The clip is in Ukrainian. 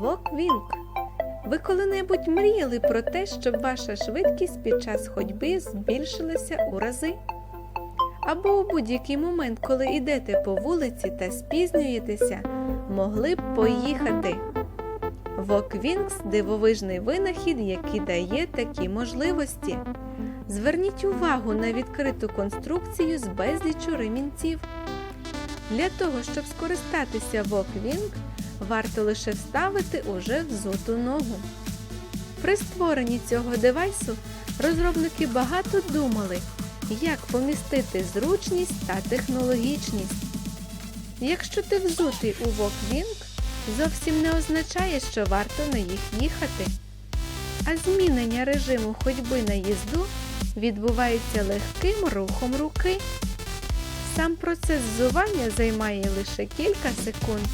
Воквінг. Ви коли-небудь мріяли про те, щоб ваша швидкість під час ходьби збільшилася у рази? Або у будь-який момент, коли йдете по вулиці та спізнюєтеся, могли б поїхати. Воквінгс дивовижний винахід, який дає такі можливості. Зверніть увагу на відкриту конструкцію з безлічу ремінців. Для того, щоб скористатися Воквінг, варто лише вставити уже взуту ногу. При створенні цього девайсу розробники багато думали, як помістити зручність та технологічність. Якщо ти взутий у Воквінг, зовсім не означає, що варто на їх їхати. А змінення режиму ходьби на їзду відбувається легким рухом руки. Сам процес ззування займає лише кілька секунд.